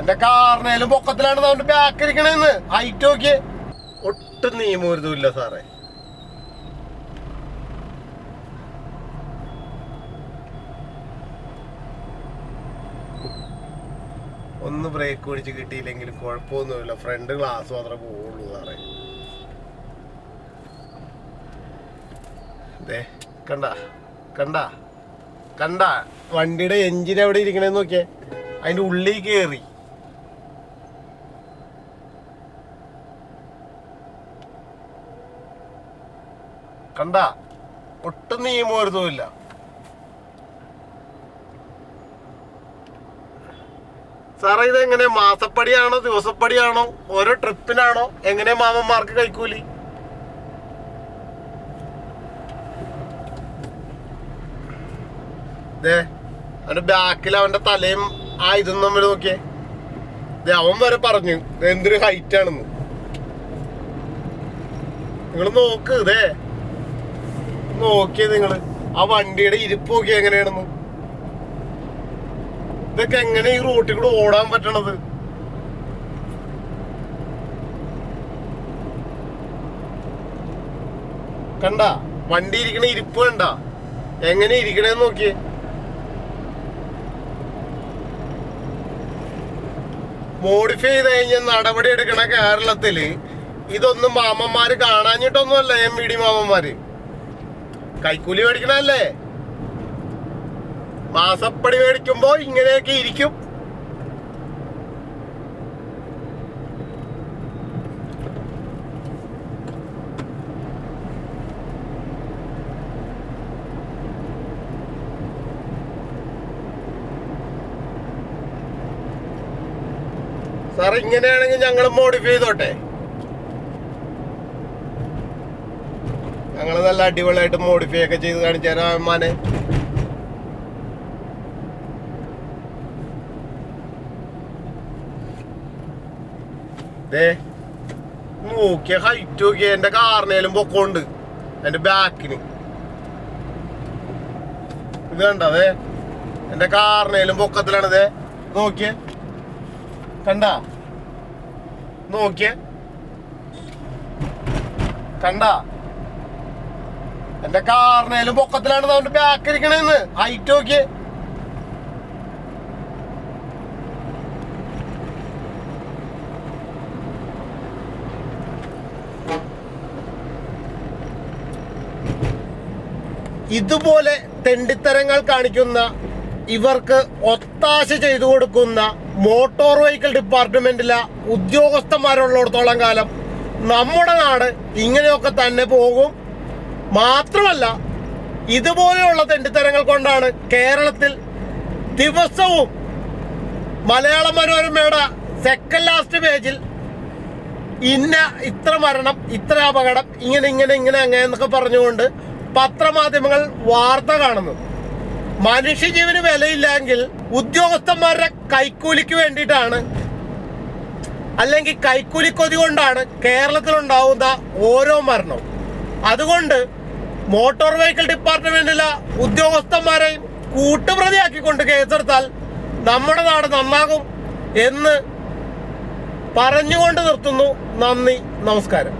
എന്റെ കാറിനേലും പൊക്കത്തിലാണ് അവന്റെ back ഇരിക്കണേന്ന്. Height നോക്കിയേ. ഒട്ടും നിയമൊരുതുമില്ല സാറേ. ഒന്ന് ബ്രേക്ക് പിടിച്ച് കിട്ടിയില്ലെങ്കിൽ കുഴപ്പമൊന്നുമില്ല. ഫ്രണ്ട് ഗ്ലാസ് മാത്രമേ പോവുള്ളൂ സാറേ. അതെ കണ്ട കണ്ട കണ്ട. വണ്ടിയുടെ എഞ്ചിൻ എവിടെ ഇരിക്കണേന്ന് നോക്കിയേ. അതിന്റെ ഉള്ളിൽ കേറി. കണ്ട ഒട്ടും നിയമോരുതുമില്ല സാറേ ഇത് എങ്ങനെ മാസപ്പടിയാണോ ദിവസപ്പടിയാണോ ഓരോ ട്രിപ്പിനാണോ എങ്ങനെ മാമന്മാർക്ക് കൈക്കൂലി അവന്റെ ബാക്കിൽ അവന്റെ തലയും ആ ഇതും തമ്മിൽ നോക്കിയേ. അവൻ വരെ പറഞ്ഞു ഇത് എന്തൊരു ഹൈറ്റ് ആണെന്ന്. നിങ്ങൾ നോക്ക് ദേ. നോക്കിയേ നിങ്ങൾ. ആ വണ്ടിയുടെ ഇരിപ്പ് എങ്ങനെയാണ് എങ്ങനെയാണെന്ന്. ഇതൊക്കെ എങ്ങനെ ഈ റൂട്ടിൽ കൂടെ ഓടാൻ പറ്റണത്? കണ്ട? വണ്ടി ഇരിക്കണ ഇരിപ്പ് കണ്ട? എങ്ങനെ ഇരിക്കണേന്ന് നോക്കിയേ. മോഡിഫൈ ചെയ്ത് കഴിഞ്ഞാൽ നടപടി എടുക്കണ കേരളത്തിൽ ഇതൊന്നും മാമന്മാര് കാണാഞ്ഞിട്ടൊന്നുമല്ല എം വി ഡി മാമന്മാര്. കൈക്കൂലി മേടിക്കണല്ലേ മാസപ്പടി മേടിക്കുമ്പോ ഇങ്ങനെയൊക്കെ ഇരിക്കും. സാർ ഇങ്ങനെയാണെങ്കിൽ ഞങ്ങൾ മോഡിഫൈ ചെയ്തോട്ടെ. ഞങ്ങൾ നല്ല അടിപൊളിയായിട്ട് മോഡിഫൈ ഒക്കെ ചെയ്ത് കാണിച്ചു അമ്മാനെ. നോക്കിയ ഹൈറ്റ് നോക്കിയ എന്റെ കാറിനേലും പൊക്കമുണ്ട്. എന്റെ ബാക്കിന് ഇത് കണ്ടതേ എന്റെ കാറിനേലും പൊക്കത്തിലാണ് ദേ. നോക്കിയേ. കണ്ട? നോക്കിയേ. കണ്ട? എന്റെ കാറിനേലും പൊക്കത്തിലാണ് അവന്റെ ബാക്ക് ഇരിക്കണെന്ന് ഹൈറ്റ് നോക്കിയേ. ഇതുപോലെ തെണ്ടിത്തരങ്ങൾ കാണിക്കുന്ന ഇവർക്ക് ഒത്താശ ചെയ്തു കൊടുക്കുന്ന മോട്ടോർ വെഹിക്കിൾ ഡിപ്പാർട്ട്മെന്റിലെ ഉദ്യോഗസ്ഥന്മാരുള്ളിടത്തോളം കാലം നമ്മുടെ നാട് ഇങ്ങനെയൊക്കെ തന്നെ പോകും. മാത്രമല്ല ഇതുപോലെയുള്ള തെണ്ടിത്തരങ്ങൾ കൊണ്ടാണ് കേരളത്തിൽ ദിവസവും മലയാള മനോരമയുടെ സെക്കൻഡ് ലാസ്റ്റ് പേജിൽ ഇന്ന ഇത്ര മരണം ഇത്ര അപകടം ഇങ്ങനെ ഇങ്ങനെ ഇങ്ങനെ അങ്ങനെ എന്നൊക്കെ പറഞ്ഞുകൊണ്ട് പത്രമാധ്യമങ്ങൾ വാർത്ത കാണുന്നു മനുഷ്യജീവന് വിലയില്ലെങ്കിൽ ഉദ്യോഗസ്ഥന്മാരുടെ കൈക്കൂലിക്ക് വേണ്ടിയിട്ടാണ് അല്ലെങ്കിൽ കൈക്കൂലിക്കൊതി കൊണ്ടാണ് കേരളത്തിലുണ്ടാവുന്ന ഓരോ മരണവും അതുകൊണ്ട് മോട്ടോർ വെഹിക്കിൾ ഡിപ്പാർട്ട്മെന്റിലെ ഉദ്യോഗസ്ഥന്മാരെയും കൂട്ടുപ്രതിയാക്കിക്കൊണ്ട് കേസെടുത്താൽ നമ്മുടെ നാട് നന്നാകും എന്ന് പറഞ്ഞുകൊണ്ട് നിർത്തുന്നു. നന്ദി. നമസ്കാരം.